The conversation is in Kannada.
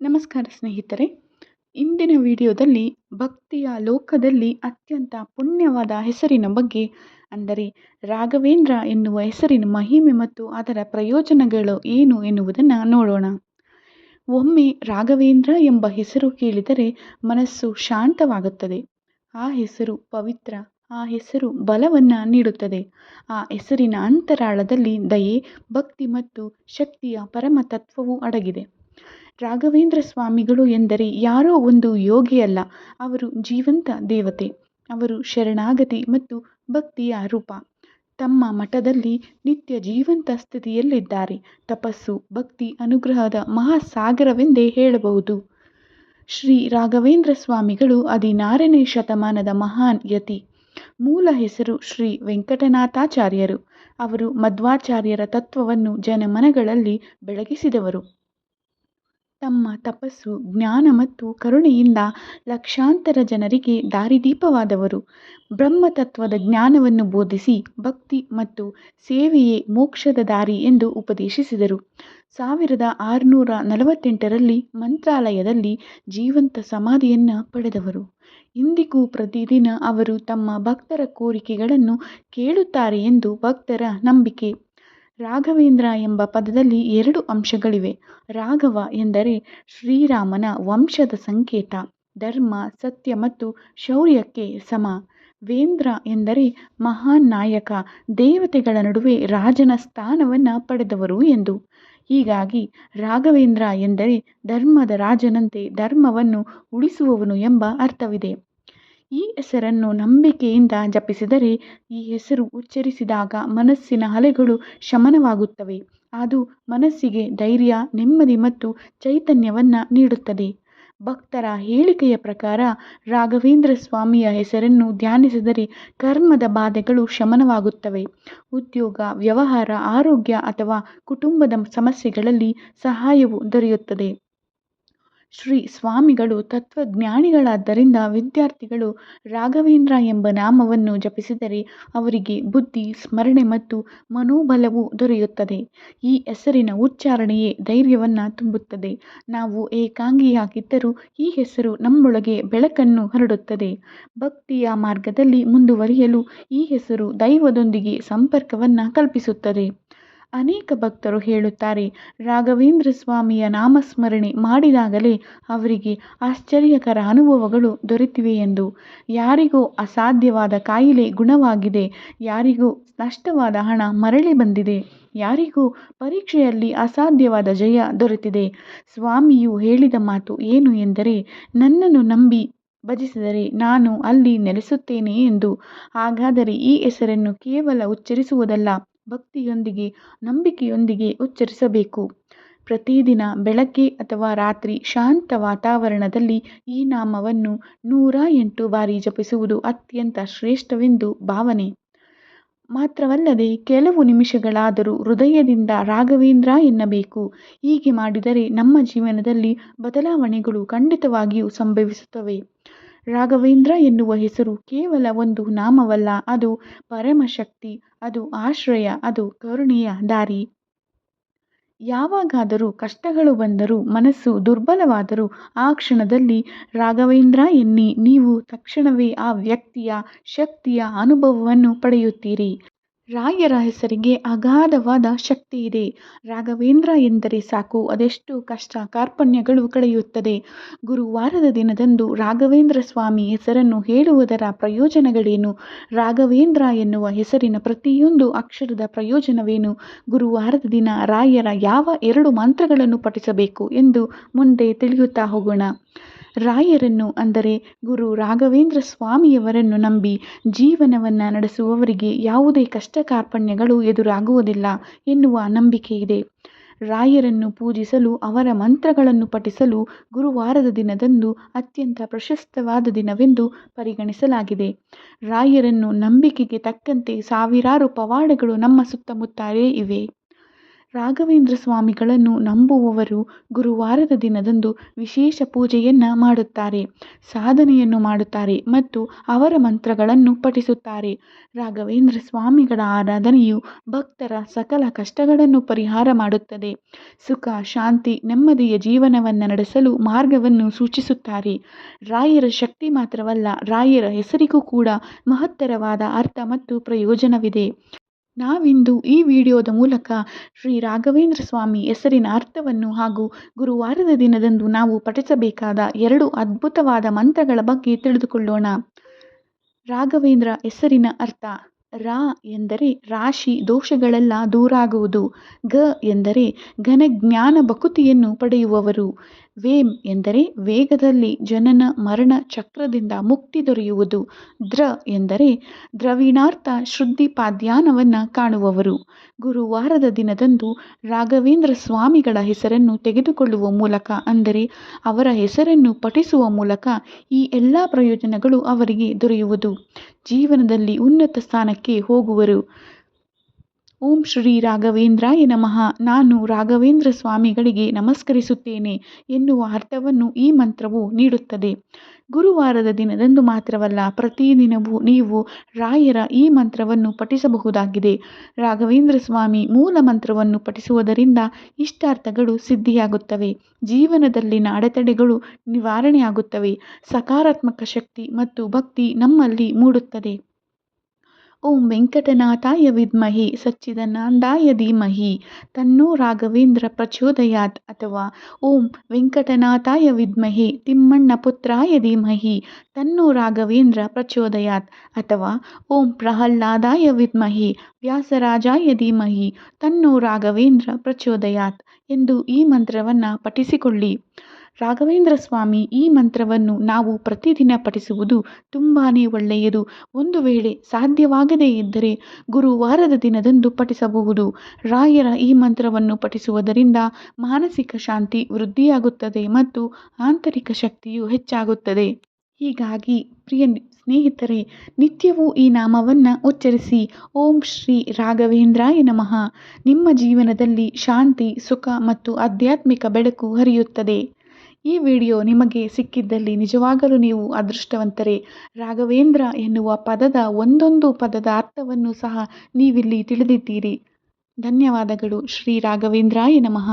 ನಮಸ್ಕಾರ ಸ್ನೇಹಿತರೆ, ಇಂದಿನ ವಿಡಿಯೋದಲ್ಲಿ ಭಕ್ತಿಯ ಲೋಕದಲ್ಲಿ ಅತ್ಯಂತ ಪುಣ್ಯವಾದ ಹೆಸರಿನ ಬಗ್ಗೆ, ಅಂದರೆ ರಾಘವೇಂದ್ರ ಎನ್ನುವ ಹೆಸರಿನ ಮಹಿಮೆ ಮತ್ತು ಅದರ ಪ್ರಯೋಜನಗಳು ಏನು ಎನ್ನುವುದನ್ನು ನೋಡೋಣ. ಒಮ್ಮೆ ರಾಘವೇಂದ್ರ ಎಂಬ ಹೆಸರು ಕೇಳಿದರೆ ಮನಸ್ಸು ಶಾಂತವಾಗುತ್ತದೆ. ಆ ಹೆಸರು ಪವಿತ್ರ ಆ ಹೆಸರು ಬಲವನ್ನು ನೀಡುತ್ತದೆ. ಆ ಹೆಸರಿನ ಅಂತರಾಳದಲ್ಲಿ ದಯೆ, ಭಕ್ತಿ ಮತ್ತು ಶಕ್ತಿಯ ಪರಮ ತತ್ವವು ಅಡಗಿದೆ. ರಾಘವೇಂದ್ರ ಸ್ವಾಮಿಗಳು ಎಂದರೆ ಯಾರೋ ಒಂದು ಯೋಗಿಯಲ್ಲ, ಅವರು ಜೀವಂತ ದೇವತೆ. ಅವರು ಶರಣಾಗತಿ ಮತ್ತು ಭಕ್ತಿಯ ರೂಪ. ತಮ್ಮ ಮಠದಲ್ಲಿ ನಿತ್ಯ ಜೀವಂತ ಸ್ಥಿತಿಯಲ್ಲಿದ್ದಾರೆ. ತಪಸ್ಸು, ಭಕ್ತಿ, ಅನುಗ್ರಹದ ಮಹಾಸಾಗರವೆಂದೇ ಹೇಳಬಹುದು. ಶ್ರೀ ರಾಘವೇಂದ್ರ ಸ್ವಾಮಿಗಳು ಹದಿನಾರನೇ ಶತಮಾನದ ಮಹಾನ್ ಯತಿ. ಮೂಲ ಹೆಸರು ಶ್ರೀ ವೆಂಕಟನಾಥಾಚಾರ್ಯರು. ಅವರು ಮಧ್ವಾಚಾರ್ಯರ ತತ್ವವನ್ನು ಜನಮನಗಳಲ್ಲಿ ಬೆಳಗಿಸಿದವರು. ತಮ್ಮ ತಪಸ್ಸು, ಜ್ಞಾನ ಮತ್ತು ಕರುಣೆಯಿಂದ ಲಕ್ಷಾಂತರ ಜನರಿಗೆ ದಾರಿದೀಪವಾದವರು. ಬ್ರಹ್ಮತತ್ವದ ಜ್ಞಾನವನ್ನು ಬೋಧಿಸಿ ಭಕ್ತಿ ಮತ್ತು ಸೇವೆಯೇ ಮೋಕ್ಷದ ದಾರಿ ಎಂದು ಉಪದೇಶಿಸಿದರು. ಸಾವಿರದ ಆರುನೂರ ನಲವತ್ತೆಂಟರಲ್ಲಿ ಮಂತ್ರಾಲಯದಲ್ಲಿ ಜೀವಂತ ಸಮಾಧಿಯನ್ನು ಪಡೆದವರು. ಇಂದಿಗೂ ಪ್ರತಿದಿನ ಅವರು ತಮ್ಮ ಭಕ್ತರ ಕೋರಿಕೆಗಳನ್ನು ಕೇಳುತ್ತಾರೆ ಎಂದು ಭಕ್ತರ ನಂಬಿಕೆ. ರಾಘವೇಂದ್ರ ಎಂಬ ಪದದಲ್ಲಿ ಎರಡು ಅಂಶಗಳಿವೆ. ರಾಘವ ಎಂದರೆ ಶ್ರೀರಾಮನ ವಂಶದ ಸಂಕೇತ, ಧರ್ಮ, ಸತ್ಯ ಮತ್ತು ಶೌರ್ಯಕ್ಕೆ ಸಮ. ವೇಂದ್ರ ಎಂದರೆ ಮಹಾನ್ ನಾಯಕ, ದೇವತೆಗಳ ನಡುವೆ ರಾಜನ ಸ್ಥಾನವನ್ನು ಪಡೆದವರು ಎಂದು. ಹೀಗಾಗಿ ರಾಘವೇಂದ್ರ ಎಂದರೆ ಧರ್ಮದ ರಾಜನಂತೆ ಧರ್ಮವನ್ನು ಉಳಿಸುವವನು ಎಂಬ ಅರ್ಥವಿದೆ. ಈ ಹೆಸರನ್ನು ನಂಬಿಕೆಯಿಂದ ಜಪಿಸಿದರೆ ಈ ಹೆಸರು ಉಚ್ಚರಿಸಿದಾಗ ಮನಸ್ಸಿನ ಅಲೆಗಳು ಶಮನವಾಗುತ್ತವೆ. ಅದು ಮನಸ್ಸಿಗೆ ಧೈರ್ಯ, ನೆಮ್ಮದಿ ಮತ್ತು ಚೈತನ್ಯವನ್ನು ನೀಡುತ್ತದೆ. ಭಕ್ತರ ಹೇಳಿಕೆಯ ಪ್ರಕಾರ ರಾಘವೇಂದ್ರ ಸ್ವಾಮಿಯ ಹೆಸರನ್ನು ಧ್ಯಾನಿಸಿದರೆ ಕರ್ಮದ ಬಾಧೆಗಳು ಶಮನವಾಗುತ್ತವೆ. ಉದ್ಯೋಗ, ವ್ಯವಹಾರ, ಆರೋಗ್ಯ ಅಥವಾ ಕುಟುಂಬದ ಸಮಸ್ಯೆಗಳಲ್ಲಿ ಸಹಾಯವು ದೊರೆಯುತ್ತದೆ. ಶ್ರೀ ಸ್ವಾಮಿಗಳು ತತ್ವಜ್ಞಾನಿಗಳಾದ್ದರಿಂದ ವಿದ್ಯಾರ್ಥಿಗಳು ರಾಘವೇಂದ್ರ ಎಂಬ ನಾಮವನ್ನು ಜಪಿಸಿದರೆ ಅವರಿಗೆ ಬುದ್ಧಿ, ಸ್ಮರಣೆ ಮತ್ತು ಮನೋಬಲವು ದೊರೆಯುತ್ತದೆ. ಈ ಹೆಸರಿನ ಉಚ್ಚಾರಣೆಯೇ ಧೈರ್ಯವನ್ನು ತುಂಬುತ್ತದೆ. ನಾವು ಏಕಾಂಗಿಯಾಗಿದ್ದರೂ ಈ ಹೆಸರು ನಮ್ಮೊಳಗೆ ಬೆಳಕನ್ನು ಹರಡುತ್ತದೆ. ಭಕ್ತಿಯ ಮಾರ್ಗದಲ್ಲಿ ಮುಂದುವರಿಯಲು ಈ ಹೆಸರು ದೈವದೊಂದಿಗೆ ಸಂಪರ್ಕವನ್ನು ಕಲ್ಪಿಸುತ್ತದೆ. ಅನೇಕ ಭಕ್ತರು ಹೇಳುತ್ತಾರೆ, ರಾಘವೇಂದ್ರ ಸ್ವಾಮಿಯ ನಾಮಸ್ಮರಣೆ ಮಾಡಿದಾಗಲೇ ಅವರಿಗೆ ಆಶ್ಚರ್ಯಕರ ಅನುಭವಗಳು ದೊರೆತಿವೆ ಎಂದು. ಯಾರಿಗೂ ಅಸಾಧ್ಯವಾದ ಕಾಯಿಲೆ ಗುಣವಾಗಿದೆ, ಯಾರಿಗೂ ನಷ್ಟವಾದ ಹಣ ಮರಳಿ ಬಂದಿದೆ, ಯಾರಿಗೂ ಪರೀಕ್ಷೆಯಲ್ಲಿ ಅಸಾಧ್ಯವಾದ ಜಯ ದೊರೆತಿದೆ. ಸ್ವಾಮಿಯು ಹೇಳಿದ ಮಾತು ಏನು ಎಂದರೆ, ನನ್ನನ್ನು ನಂಬಿ ಭಜಿಸಿದರೆ ನಾನು ಅಲ್ಲಿ ನೆಲೆಸುತ್ತೇನೆ ಎಂದು. ಹಾಗಾದರೆ ಈ ಹೆಸರನ್ನು ಕೇವಲ ಉಚ್ಚರಿಸುವುದಲ್ಲ ಭಕ್ತಿಯೊಂದಿಗೆ, ನಂಬಿಕೆಯೊಂದಿಗೆ ಉಚ್ಚರಿಸಬೇಕು. ಪ್ರತಿದಿನ ಬೆಳಗ್ಗೆ ಅಥವಾ ರಾತ್ರಿ ಶಾಂತ ವಾತಾವರಣದಲ್ಲಿ ಈ ನಾಮವನ್ನು ನೂರ ಎಂಟು ಬಾರಿ ಜಪಿಸುವುದು ಅತ್ಯಂತ ಶ್ರೇಷ್ಠವೆಂದು ಭಾವನೆ. ಮಾತ್ರವಲ್ಲದೆ ಕೆಲವು ನಿಮಿಷಗಳಾದರೂ ಹೃದಯದಿಂದ ರಾಘವೇಂದ್ರ ಎನ್ನಬೇಕು. ಹೀಗೆ ಮಾಡಿದರೆ ನಮ್ಮ ಜೀವನದಲ್ಲಿ ಬದಲಾವಣೆಗಳು ಖಂಡಿತವಾಗಿಯೂ ಸಂಭವಿಸುತ್ತವೆ. ರಾಘವೇಂದ್ರ ಎನ್ನುವ ಹೆಸರು ಕೇವಲ ಒಂದು ನಾಮವಲ್ಲ, ಅದು ಪರಮಶಕ್ತಿ, ಅದು ಆಶ್ರಯ, ಅದು ಕರುಣೆಯ ದಾರಿ. ಯಾವಾಗಾದರೂ ಕಷ್ಟಗಳು ಬಂದರೂ, ಮನಸ್ಸು ದುರ್ಬಲವಾದರೂ ಆ ಕ್ಷಣದಲ್ಲಿ ರಾಘವೇಂದ್ರ ಎನ್ನಿ ನೀವು ತಕ್ಷಣವೇ ಆ ವ್ಯಕ್ತಿಯ ಶಕ್ತಿಯ ಅನುಭವವನ್ನು ಪಡೆಯುತ್ತೀರಿ. ರಾಯರ ಹೆಸರಿಗೆ ಅಗಾಧವಾದ ಶಕ್ತಿ ಇದೆ. ರಾಘವೇಂದ್ರ ಎಂದರೆ ಸಾಕು, ಅದೆಷ್ಟು ಕಷ್ಟ ಕಾರ್ಪಣ್ಯಗಳು ಕಳೆಯುತ್ತದೆ. ಗುರುವಾರದ ದಿನದಂದು ರಾಘವೇಂದ್ರ ಸ್ವಾಮಿ ಹೆಸರನ್ನು ಹೇಳುವುದರ ಪ್ರಯೋಜನಗಳೇನು? ರಾಘವೇಂದ್ರ ಎನ್ನುವ ಹೆಸರಿನ ಪ್ರತಿಯೊಂದು ಅಕ್ಷರದ ಪ್ರಯೋಜನವೇನು? ಗುರುವಾರದ ದಿನ ರಾಯರ ಯಾವ ಎರಡು ಮಂತ್ರಗಳನ್ನು ಪಠಿಸಬೇಕು ಎಂದು ಮುಂದೆ ತಿಳಿಯುತ್ತಾ ಹೋಗೋಣ. ರಾಯರನ್ನು, ಅಂದರೆ ಗುರು ರಾಘವೇಂದ್ರ ಸ್ವಾಮಿಯವರನ್ನು ನಂಬಿ ಜೀವನವನ್ನು ನಡೆಸುವವರಿಗೆ ಯಾವುದೇ ಕಷ್ಟ ಕಾರ್ಪಣ್ಯಗಳು ಎದುರಾಗುವುದಿಲ್ಲ ಎನ್ನುವ ನಂಬಿಕೆ ಇದೆ. ರಾಯರನ್ನು ಪೂಜಿಸಲು, ಅವರ ಮಂತ್ರಗಳನ್ನು ಪಠಿಸಲು ಗುರುವಾರದ ದಿನದಂದು ಅತ್ಯಂತ ಪ್ರಶಸ್ತವಾದ ದಿನವೆಂದು ಪರಿಗಣಿಸಲಾಗಿದೆ. ರಾಯರನ್ನು ನಂಬಿಕೆಗೆ ತಕ್ಕಂತೆ ಸಾವಿರಾರು ಪವಾಡಗಳು ನಮ್ಮ ಸುತ್ತಮುತ್ತಲೇ ಇವೆ. ರಾಘವೇಂದ್ರ ಸ್ವಾಮಿಗಳನ್ನು ನಂಬುವವರು ಗುರುವಾರದ ದಿನದಂದು ವಿಶೇಷ ಪೂಜೆಯನ್ನು ಮಾಡುತ್ತಾರೆ, ಸಾಧನೆಯನ್ನು ಮಾಡುತ್ತಾರೆ ಮತ್ತು ಅವರ ಮಂತ್ರಗಳನ್ನು ಪಠಿಸುತ್ತಾರೆ. ರಾಘವೇಂದ್ರ ಸ್ವಾಮಿಗಳ ಆರಾಧನೆಯು ಭಕ್ತರ ಸಕಲ ಕಷ್ಟಗಳನ್ನು ಪರಿಹಾರ ಮಾಡುತ್ತದೆ. ಸುಖ, ಶಾಂತಿ, ನೆಮ್ಮದಿಯ ಜೀವನವನ್ನು ನಡೆಸಲು ಮಾರ್ಗವನ್ನು ಸೂಚಿಸುತ್ತಾರೆ. ರಾಯರ ಶಕ್ತಿ ಮಾತ್ರವಲ್ಲ, ರಾಯರ ಹೆಸರಿಗೂ ಕೂಡ ಮಹತ್ತರವಾದ ಅರ್ಥ ಮತ್ತು ಪ್ರಯೋಜನವಿದೆ. ನಾವಿಂದು ಈ ವಿಡಿಯೋದ ಮೂಲಕ ಶ್ರೀ ರಾಘವೇಂದ್ರ ಸ್ವಾಮಿ ಹೆಸರಿನ ಅರ್ಥವನ್ನು ಹಾಗೂ ಗುರುವಾರದ ದಿನದಂದು ನಾವು ಪಠಿಸಬೇಕಾದ ಎರಡು ಅದ್ಭುತವಾದ ಮಂತ್ರಗಳ ಬಗ್ಗೆ ತಿಳಿದುಕೊಳ್ಳೋಣ. ರಾಘವೇಂದ್ರ ಹೆಸರಿನ ಅರ್ಥ ರಾ ಎಂದರೆ ರಾಶಿ ದೋಷಗಳೆಲ್ಲ ದೂರಾಗುವುದು. ಗ ಎಂದರೆ ಘನ ಜ್ಞಾನ ಭಕುತಿಯನ್ನು ಪಡೆಯುವವರು. ವೇಮ್ ಎಂದರೆ ವೇಗದಲ್ಲಿ ಜನನ ಮರಣ ಚಕ್ರದಿಂದ ಮುಕ್ತಿ ದೊರೆಯುವುದು. ದ್ರ ಎಂದರೆ ದ್ರವಿಣಾರ್ಥ ಶ್ರುದ್ಧಿಪಾದ್ಯಾನವನ್ನು ಕಾಣುವವರು. ಗುರುವಾರದ ದಿನದಂದು ರಾಘವೇಂದ್ರ ಸ್ವಾಮಿಗಳ ಹೆಸರನ್ನು ತೆಗೆದುಕೊಳ್ಳುವ ಮೂಲಕ ಅಂದರೆ ಅವರ ಹೆಸರನ್ನು ಪಠಿಸುವ ಮೂಲಕ ಈ ಎಲ್ಲ ಪ್ರಯೋಜನಗಳು ಅವರಿಗೆ ದೊರೆಯುವುದು. ಜೀವನದಲ್ಲಿ ಉನ್ನತ ಸ್ಥಾನಕ್ಕೆ ಹೋಗುವರು. ಓಂ ಶ್ರೀ ರಾಘವೇಂದ್ರಾಯ ನಮಃ. ನಾನು ರಾಘವೇಂದ್ರ ಸ್ವಾಮಿಗಳಿಗೆ ನಮಸ್ಕರಿಸುತ್ತೇನೆ ಎನ್ನುವ ಅರ್ಥವನ್ನು ಈ ಮಂತ್ರವು ನೀಡುತ್ತದೆ. ಗುರುವಾರದ ದಿನದಂದು ಮಾತ್ರವಲ್ಲ ಪ್ರತಿದಿನವೂ ನೀವು ರಾಯರ ಈ ಮಂತ್ರವನ್ನು ಪಠಿಸಬಹುದಾಗಿದೆ. ರಾಘವೇಂದ್ರ ಸ್ವಾಮಿ ಮೂಲ ಮಂತ್ರವನ್ನು ಪಠಿಸುವುದರಿಂದ ಇಷ್ಟಾರ್ಥಗಳು ಸಿದ್ಧಿಯಾಗುತ್ತವೆ. ಜೀವನದಲ್ಲಿನ ಅಡೆತಡೆಗಳು ನಿವಾರಣೆಯಾಗುತ್ತವೆ. ಸಕಾರಾತ್ಮಕ ಶಕ್ತಿ ಮತ್ತು ಭಕ್ತಿ ನಮ್ಮಲ್ಲಿ ಮೂಡುತ್ತದೆ. ಓಂ ವೆಂಕಟನಾಥಾಯ ವಿದ್ಮಹಿ ಸಚ್ಚಿದಾನಂದಾಯ ಧೀಮಹಿ ತನ್ನೋ ರಾಘವೇಂದ್ರ ಪ್ರಚೋದಯಾತ್ ಅಥವಾ ಓಂ ವೆಂಕಟನಾಥಾಯ ವಿದ್ಮಹಿ ತಿಮ್ಮಣ್ಣ ಪುತ್ರಾಯ ಧೀಮಹಿ ತನ್ನೋ ರಾಘವೇಂದ್ರ ಪ್ರಚೋದಯಾತ್ ಅಥವಾ ಓಂ ಪ್ರಹ್ಲಾದಾಯ ವಿದ್ಮಹಿ ವ್ಯಾಸರಾಜಾಯ ಧೀಮಹಿ ತನ್ನೋ ರಾಘವೇಂದ್ರ ಪ್ರಚೋದಯಾತ್ ಎಂದು ಈ ಮಂತ್ರವನ್ನು ಪಠಿಸಿಕೊಳ್ಳಿ. ರಾಘವೇಂದ್ರ ಸ್ವಾಮಿ ಈ ಮಂತ್ರವನ್ನು ನಾವು ಪ್ರತಿದಿನ ಪಠಿಸುವುದು ತುಂಬಾ ಒಳ್ಳೆಯದು. ಒಂದು ವೇಳೆ ಸಾಧ್ಯವಾಗದೇ ಇದ್ದರೆ ಗುರುವಾರದ ದಿನದಂದು ಪಠಿಸಬಹುದು. ರಾಯರ ಈ ಮಂತ್ರವನ್ನು ಪಠಿಸುವುದರಿಂದ ಮಾನಸಿಕ ಶಾಂತಿ ವೃದ್ಧಿಯಾಗುತ್ತದೆ ಮತ್ತು ಆಂತರಿಕ ಶಕ್ತಿಯು ಹೆಚ್ಚಾಗುತ್ತದೆ. ಹೀಗಾಗಿ ಪ್ರಿಯ ಸ್ನೇಹಿತರೆ, ನಿತ್ಯವೂ ಈ ನಾಮವನ್ನು ಉಚ್ಚರಿಸಿ ಓಂ ಶ್ರೀ ರಾಘವೇಂದ್ರಾಯ ನಮಃ. ನಿಮ್ಮ ಜೀವನದಲ್ಲಿ ಶಾಂತಿ, ಸುಖ ಮತ್ತು ಆಧ್ಯಾತ್ಮಿಕ ಬೆಳಕು ಹರಿಯುತ್ತದೆ. ಈ ವಿಡಿಯೋ ನಿಮಗೆ ಸಿಕ್ಕಿದ್ದಲ್ಲಿ ನಿಜವಾಗಲೂ ನೀವು ಅದೃಷ್ಟವಂತರೆ. ರಾಘವೇಂದ್ರ ಎನ್ನುವ ಪದದ ಒಂದೊಂದು ಪದದ ಅರ್ಥವನ್ನು ಸಹ ನೀವಿಲ್ಲಿ ತಿಳಿದಿದ್ದೀರಿ. ಧನ್ಯವಾದಗಳು ಶ್ರೀ ರಾಘವೇಂದ್ರಾಯ ನಮಃ.